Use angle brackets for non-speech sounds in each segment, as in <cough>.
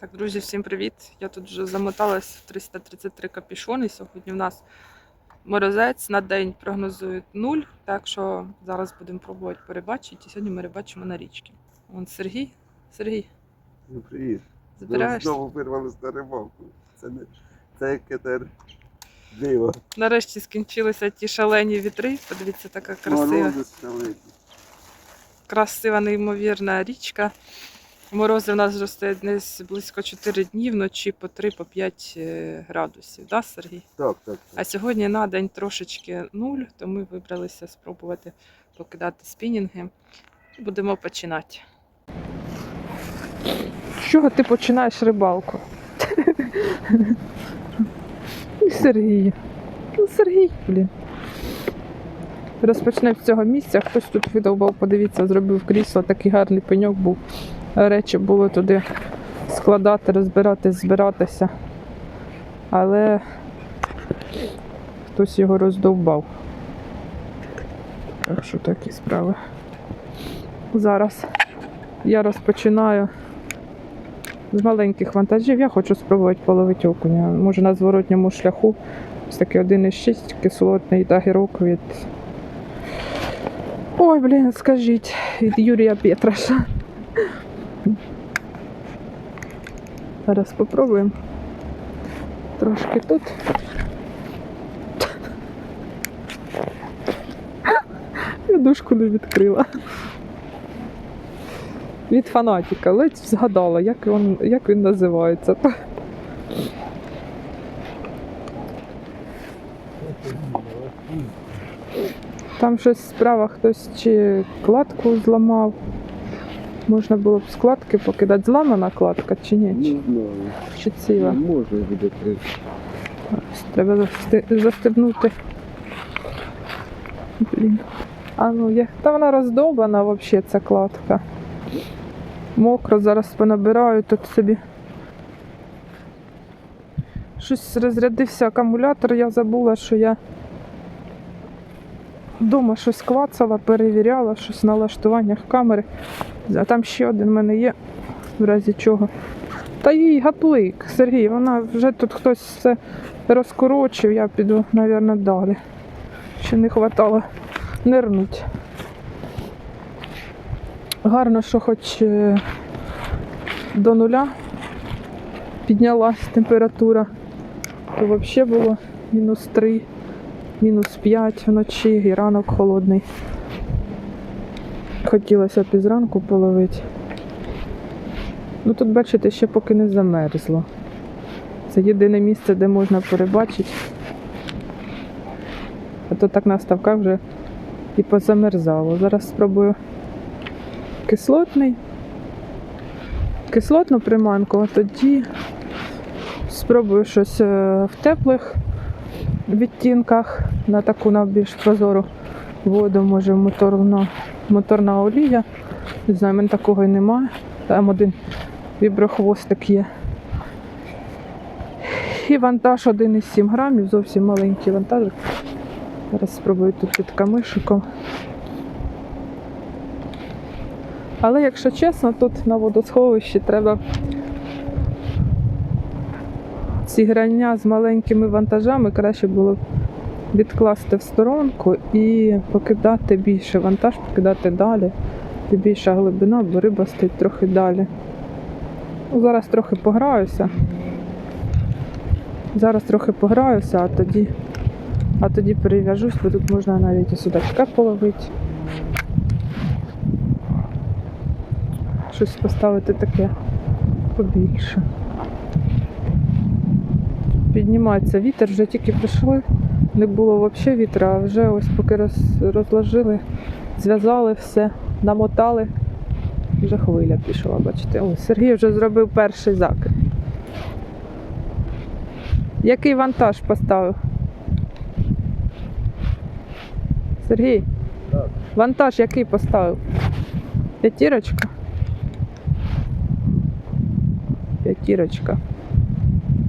Так, друзі, всім привіт! Я тут вже замоталась в 333 капішони. Сьогодні в нас морозець на день прогнозують нуль, так що зараз будемо пробувати перебачити. І сьогодні ми рибачимо на річці. Вон Сергій. Сергій, Ну, привіт. Забираєшся? знову вирвалися на рибалку. Це не це яке диво. Нарешті скінчилися ті шалені вітри. Подивіться, така красива, Морози шалені. красива, неймовірна річка. Морози в нас росте десь близько 4 дні, вночі по 3-5 е, градусів, да, Сергій? Так, так, А сьогодні на день трошечки нуль, то ми вибралися спробувати покидати спінінги. Будемо починати. З чого ти починаєш рибалку? <laughs> Сергій. Ну, Сергій, блін. Розпочнемо з цього місця. Хтось тут видовбав, подивіться, зробив крісло, такий гарний пеньок був. Речі було туди складати, розбирати, збиратися. Але хтось його роздовбав. Так що такі справи. Зараз я розпочинаю з маленьких вантажів. Я хочу спробувати половити окуня. Може на зворотньому шляху. Ось такий 1,6 кислотний та гірок від. Ой, блін, скажіть, від Юрія Петраша. Зараз спробуємо. Трошки тут. Я дужку не відкрила. Від фанатіка, ледь згадала, як він, як він називається. Там щось справа хтось чи кладку зламав. Можна було б складки покидати. Зламана кладка чи ні? Не знаю. чи ціла? Може буде крити. Треба засти- застебнути. Блін. А ну є. Та вона роздовбана взагалі ця кладка. Мокро, зараз понабираю тут собі. Щось розрядився акумулятор, я забула, що я вдома щось клацала, перевіряла, щось в налаштуваннях камери. А там ще один в мене є, в разі чого. Та їй гаплик, Сергій, вона вже тут хтось все розкорочив, я піду, мабуть, далі. Ще не вистачало нирнуть. Гарно, що хоч е, до нуля піднялась температура, то взагалі було мінус 3, мінус 5 вночі і ранок холодний. Хотілося б і зранку половити. Ну тут, бачите, ще поки не замерзло. Це єдине місце, де можна перебачити. А то так на ставках вже і позамерзало. Зараз спробую кислотний. Кислотну приманку, а тоді спробую щось е, в теплих відтінках на таку на більш прозору воду, може моторна, моторна олія. Не знаю, мене такого і немає. Там один віброхвостик є. І вантаж 1,7 грамів, зовсім маленький вантажик. Зараз спробую тут під камишиком. Але якщо чесно, тут на водосховищі треба ці грання з маленькими вантажами краще було відкласти в сторонку і покидати більше вантаж, покидати далі. І більша глибина, бо риба стоїть трохи далі. Зараз трохи пограюся. Зараз трохи пограюся, а тоді, а тоді перев'яжусь, бо тут можна навіть і судачка половити. Щось поставити таке побільше. Піднімається вітер, вже тільки прийшли. Не було взагалі вітра, а вже ось поки роз, розложили, зв'язали все, намотали. Вже хвиля пішла, бачите. Ой, Сергій вже зробив перший закид. Який вантаж поставив? Сергій? Так. Вантаж який поставив? П'ятірочка? П'ятірочка.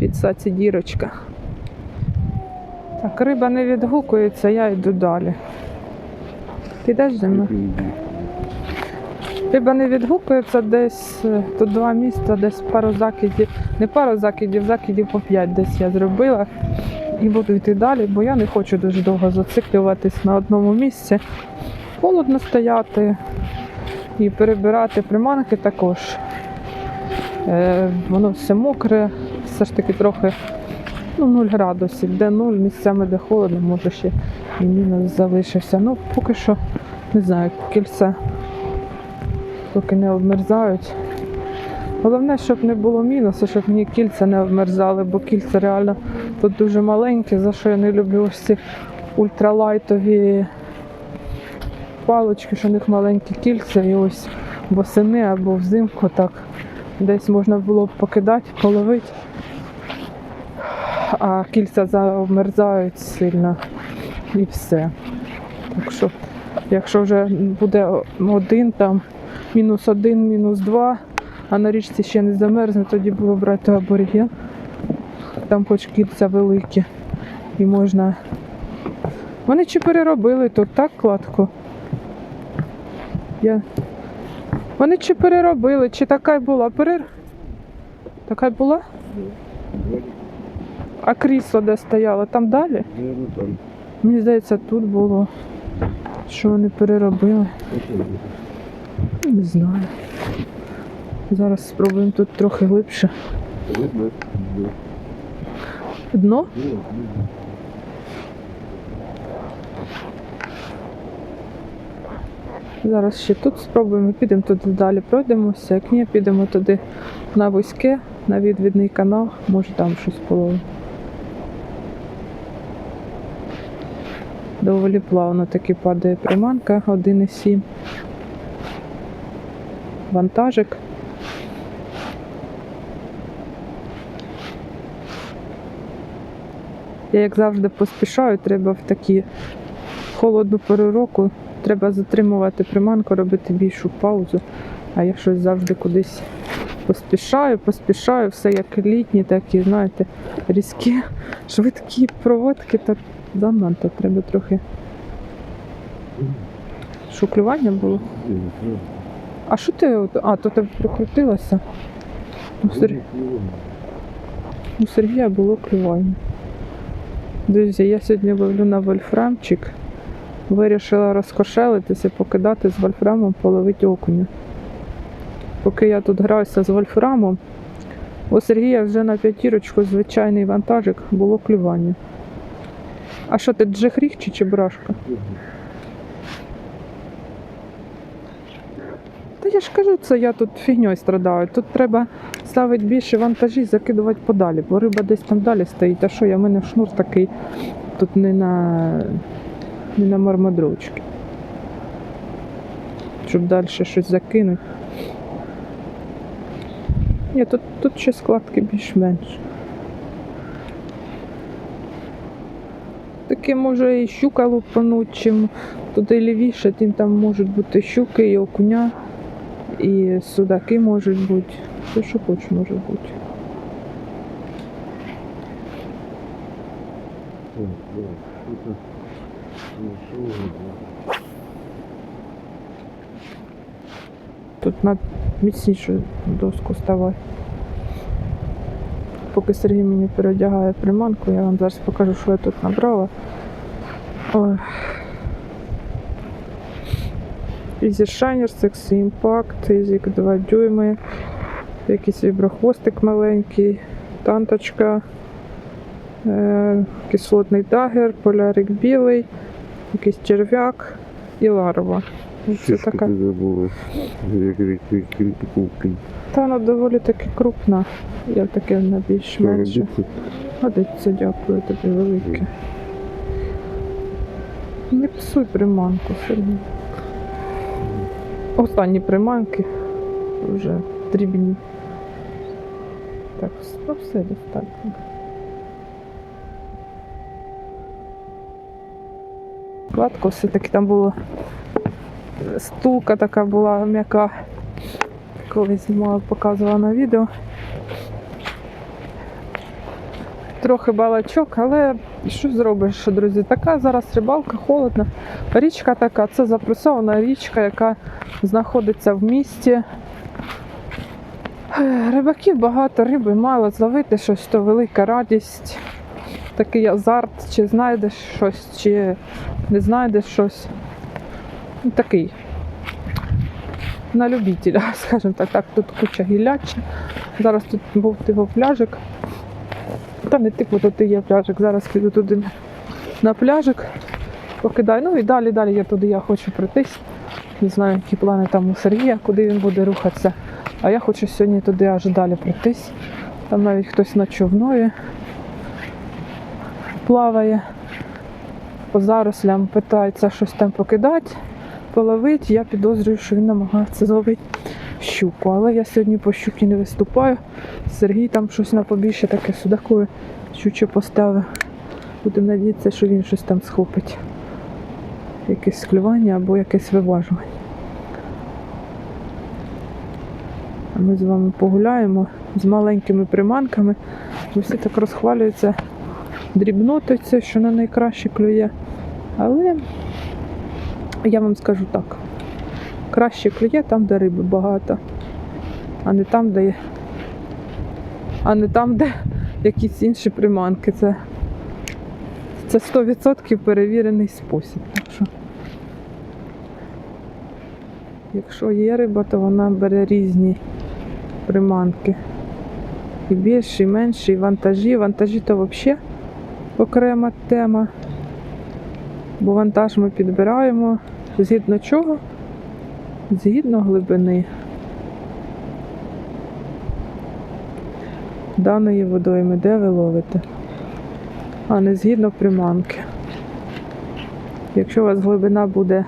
Підсаці дірочка. Так, риба не відгукується, я йду далі. Ти йдеш зі мною? Риба не відгукується десь е, тут два місця, десь пару закидів, не пару закидів, закидів по п'ять десь я зробила. І буду йти далі, бо я не хочу дуже довго зациклюватись на одному місці. Холодно стояти і перебирати приманки також. Е, воно все мокре, все ж таки трохи ну, 0 градусів, де 0, місцями де холодно, може ще і мінус залишився. Ну, поки що не знаю, кільця поки не обмерзають. Головне, щоб не було мінусу, щоб мені кільця не обмерзали, бо кільця реально тут дуже маленькі, за що я не люблю ось ці ультралайтові палочки, що в них маленькі кільця, і ось восени або взимку так десь можна було б покидати, половити, а кільця заобмерзають сильно і все. Так що, якщо вже буде один там, мінус один, мінус два, а на річці ще не замерзне, тоді було брати аборіген. Там хоч кільця великі. І можна. Вони чи переробили тут так кладку? Я... Вони чи переробили, чи така й була? Перер... Така й була? А крісло де стояло? Там далі? Мені здається, тут було. Що вони переробили? Не знаю. Зараз спробуємо тут трохи глибше. Дно? Зараз ще тут спробуємо, підемо туди далі, пройдемося. Як ні, підемо туди на вузьке, на відвідний канал, може там щось половимо. Доволі плавно таки падає приманка 1,7. Вантажик. Я як завжди поспішаю, треба в такі холодну пору року, треба затримувати приманку, робити більшу паузу. А я щось завжди кудись поспішаю, поспішаю, все як літні, так і, знаєте, різкі, швидкі проводки, так занадто треба трохи. Шуклювання було. А що ти? А, то тебе прикрутилося? У, Сер... У Сергія було клювання. Друзі, я сьогодні ловлю на вольфрамчик. Вирішила розкошелитися, покидати з вольфрамом, половити окуня. Поки я тут граюся з вольфрамом, у Сергія вже на п'ятірочку звичайний вантажик було клювання. А що ти джихріг чи чебурашка? Та я ж кажу, це я тут фігньою страдаю. Тут треба ставити більше вантажі, закидувати подалі, бо риба десь там далі стоїть. А що я в мене шнур такий тут не на, не на мармадрочки. Щоб далі щось закинути. Ні, тут, тут ще складки більш-менш. Таке може і щука лупануть, чим туди лівіше, тим там можуть бути щуки і окуня. І судаки можуть бути. Все, що хоч може бути. Тут на міцнішу доску ставай. Поки Сергій мені переодягає приманку, я вам зараз покажу, що я тут набрала. Ой. Easy Shiner, Sexy Impact, Easy 2 дюйми, якийсь віброхвостик маленький, танточка, е, кислотний дагер, полярик білий, якийсь черв'як і ларва. Це така. Та вона доволі таки крупна. Я таке на більш менше. Годиться, дякую тобі велике. Не псуй приманку, Сергій. Останні приманки вже дрібні. Так, ну все достатньо. Гладко все-таки там було. Стулка така була м'яка. Колись знімала, показувала на відео. Трохи балачок, але що зробиш, друзі? Така зараз рибалка холодна. Річка така, це запресована річка, яка знаходиться в місті. Рибаків багато, риби мало, зловити щось то велика радість. Такий азарт, чи знайдеш щось, чи не знайдеш щось. Ну, такий. На любителя, <laughs> скажімо так, так, тут куча гілляча. Зараз тут був типу пляжик. Та не типу тут є пляжик. Зараз піду туди на- пляжик, покидаю. Ну і далі, далі я туди я хочу пройтись. Не знаю, які плани там у Сергія, куди він буде рухатися. А я хочу сьогодні туди аж далі пройтись. Там навіть хтось на човнові плаває. По зарослям питається щось там покидати, половити. Я підозрюю, що він намагається зловити щуку. Але я сьогодні по щуки не виступаю. Сергій там щось на побільше таке судакове щуче поставив. Будемо надіятися, що він щось там схопить. Якесь клювання або якесь виважування. А ми з вами погуляємо з маленькими приманками. Всі так розхвалюються дрібноти, це, що на найкраще клює. Але я вам скажу так: краще клює там, де риби багато, а не там, де а не там, де якісь інші приманки. Це, це 100% перевірений спосіб. Так що, якщо є риба, то вона бере різні приманки. І більші, і менші, і вантажі. Вантажі то взагалі окрема тема. Бо вантаж ми підбираємо згідно чого? Згідно глибини. даної водойми, де ви ловите, а не згідно приманки. Якщо у вас глибина буде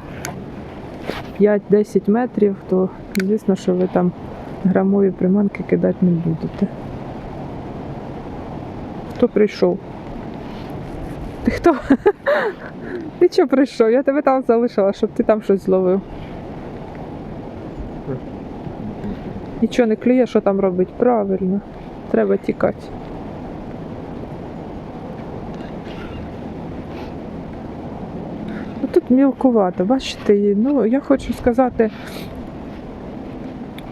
5-10 метрів, то звісно, що ви там грамові приманки кидати не будете. Хто прийшов? Ти хто? <laughs> Ти чого прийшов? Я тебе там залишила, щоб ти там щось зловив. Нічого не клює, що там робить? Правильно. Треба тікати. Ну, Тут мілкувато, бачите, і, ну я хочу сказати,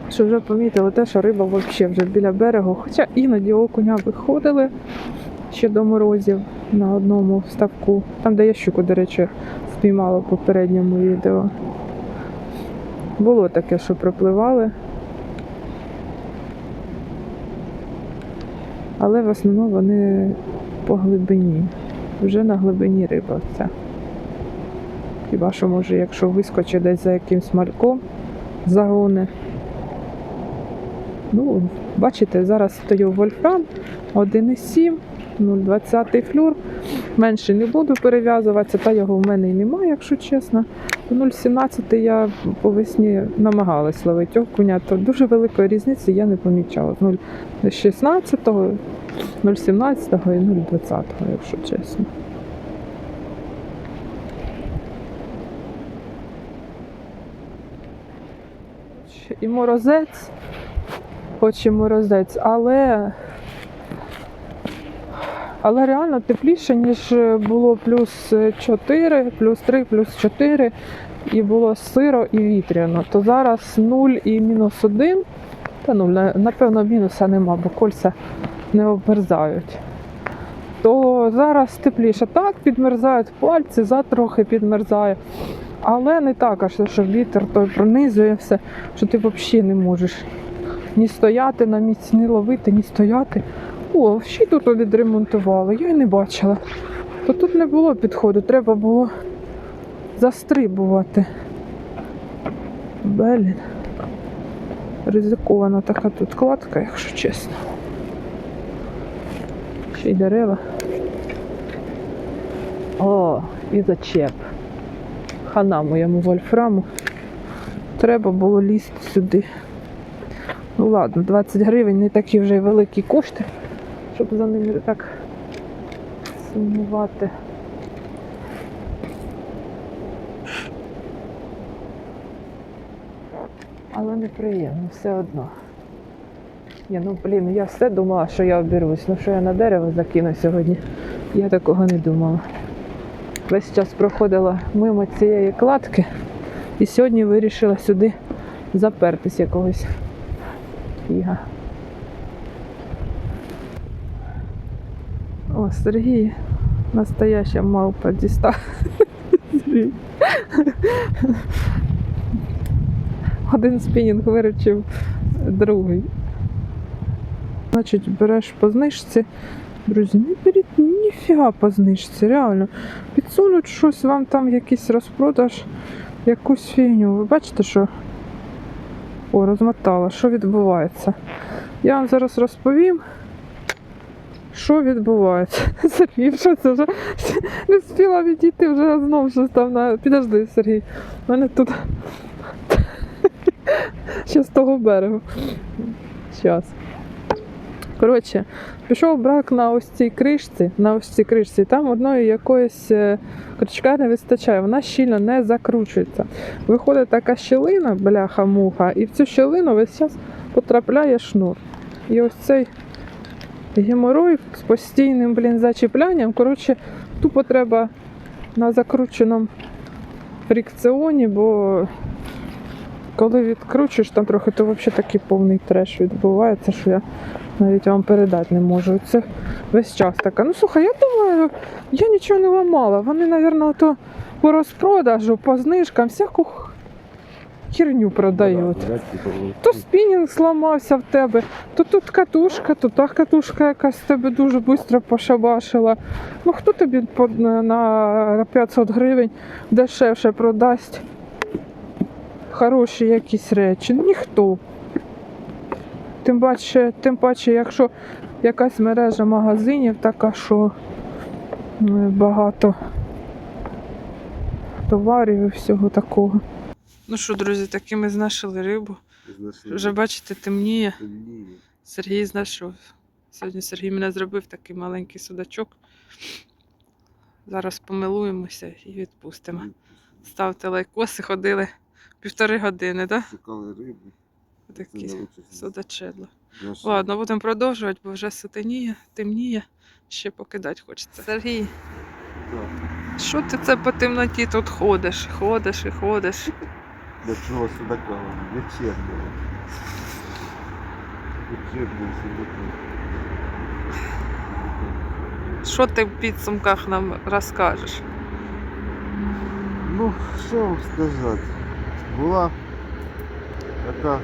що вже помітили те, що риба взагалі вже біля берегу. Хоча іноді окуня виходили ще до морозів на одному ставку. Там, де я щуку, до речі, спіймала в попередньому відео. Було таке, що пропливали. але в основному вони по глибині. Вже на глибині риба вся. Хіба що може, якщо вискочить десь за якимсь мальком, загони. Ну, бачите, зараз стою вольфрам 1,7, 0,20 флюр. Менше не буду перев'язуватися, та його в мене і немає, якщо чесно. 0,17 я по весні намагалась ловити окуня, то дуже великої різниці я не помічала. 0,16, 0,17 і 0,20, якщо чесно. І морозець, хоч і морозець, але, але реально тепліше, ніж було плюс 4, плюс 3, плюс 4, і було сиро і вітряно. То зараз 0 і мінус 1, та ну, напевно, мінуса нема, бо кольця не обмерзають. То зараз тепліше. Так, підмерзають пальці, зад трохи підмерзає. Але не так, аж що вітер той пронизує все, що ти взагалі не можеш ні стояти на місці, ні ловити, ні стояти. О, ще й тут відремонтували, я й не бачила. То тут не було підходу, треба було застрибувати. Блін. Ризикована така тут кладка, якщо чесно. Ще й дерева. О, і зачеп. Хана моєму вольфраму. Треба було лізти сюди. Ну ладно, 20 гривень не такі вже й великі кошти, щоб за ними так сумувати. Але неприємно все одно. Ні, ну блін, я все думала, що я обірвусь. Ну що я на дерево закину сьогодні. Я такого не думала. Весь час проходила мимо цієї кладки і сьогодні вирішила сюди запертись якогось фіга. О, Сергій, настояща мавпа дістав. Один спінінг виручив другий. Значить, береш по знижці. Друзі, не беріть ніфіга по знижці, реально. Підсунуть щось вам там якийсь розпродаж, якусь фігню. Ви бачите, що. О, розмотала, що відбувається. Я вам зараз розповім, що відбувається. <laughs> Сергій, що це вже не встигла відійти, вже знов щось там на. Підожди, Сергій. У мене тут <laughs> ще з того берегу. Щас. Коротше, пішов брак на ось цій кришці, на ось цій кришці, там одної якоїсь е, крючка не вистачає, вона щільно не закручується. Виходить така щілина, бляха-муха, і в цю щілину весь час потрапляє шнур. І ось цей геморой з постійним блін, зачіплянням, коротше, тупо треба на закрученому фрикціоні, бо коли відкручуєш там трохи, то взагалі такий повний треш відбувається, що я навіть вам передати не можу. Це весь час така. Ну слухай, я думаю, я нічого не ламала. Вони, мабуть, по розпродажу, по знижкам всяку херню продають. То спінінг зламався в тебе, то тут катушка, то та катушка якась в тебе дуже швидко пошабашила. Ну хто тобі на 500 гривень дешевше продасть хороші якісь речі? Ніхто. Тим паче, тим паче, якщо якась мережа магазинів така, що е, багато товарів і всього такого. Ну що, друзі, таки ми знайшли рибу. Вже бачите, темніє. Сергій знайшов. Сьогодні Сергій мене зробив такий маленький судачок. Зараз помилуємося і відпустимо. Ставте лайкоси, ходили півтори години, так? Шукали рибу. Да? Такі судачедло. Ладно, будемо продовжувати, бо вже сутеніє, темніє, ще покидати хочеться. Сергій, що ти це по темноті тут ходиш? Ходиш і ходиш. Для чого судака? вам? Для черного. Для черного судака. Що ти в підсумках нам розкажеш? Ну, що вам сказати? Була така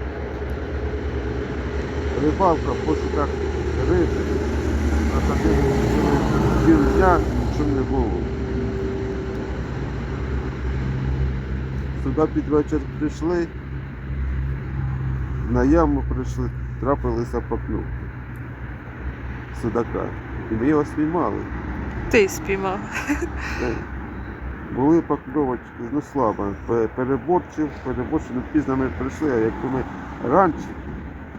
рибалка в пошуках риби. На таких дня нічого не було. Сюди під вечір прийшли, на яму прийшли, трапилися поклювки судака. І ми його спіймали. Ти спіймав. Е, Були покльовочки, ну слабо. Переборчив, переборчив, ну пізно ми прийшли, а якби ми раніше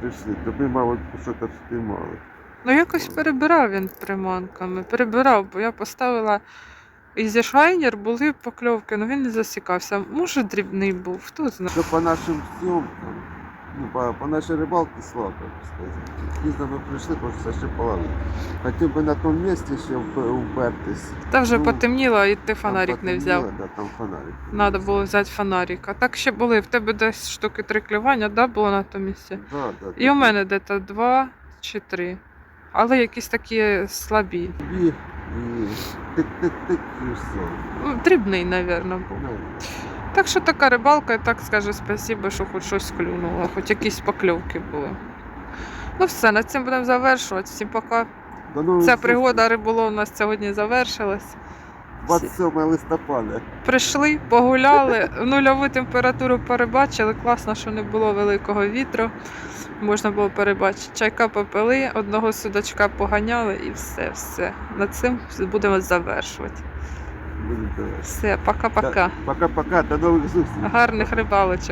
прийшли, то ми, мабуть, щось спіймали. Ну якось перебирав він приманками. Перебирав, бо я поставила і зі шайнер були покльовки, але він не засікався. Може, дрібний був, хто знає. Що по нашим зйомкам, ну, по, по нашій рибалці слабо, б. Пізно ми прийшли, все ще половили. Хотів би на тому місці ще вп- упертись. Та вже Ну, потемніло, і ти фонарик не взяв. Да, там фонарик. Треба було взяти фонарик. А так ще були. В тебе десь штуки три клювання, да, було на тому місці? Да, да, І у мене десь два чи три. Але якісь такі слабі. Тобі і тик-тик-тик і все. Ну, Дрібний, мабуть, був. Ну, Так що така рибалка, і так скажу спасибо, що хоч щось клюнуло, хоч якісь покльовки були. Ну все, на цим будемо завершувати. Всім пока. Ця пригода риболовна сьогодні завершилась. 27 листопада. Прийшли, погуляли, нульову температуру перебачили. Класно, що не було великого вітру. Можна було перебачити. Чайка попили, одного судачка поганяли і все, все. На цим будемо завершувати. Будемо Все, пока-пока. Пока-пока, до нових зустрічей. Гарних рибалочок.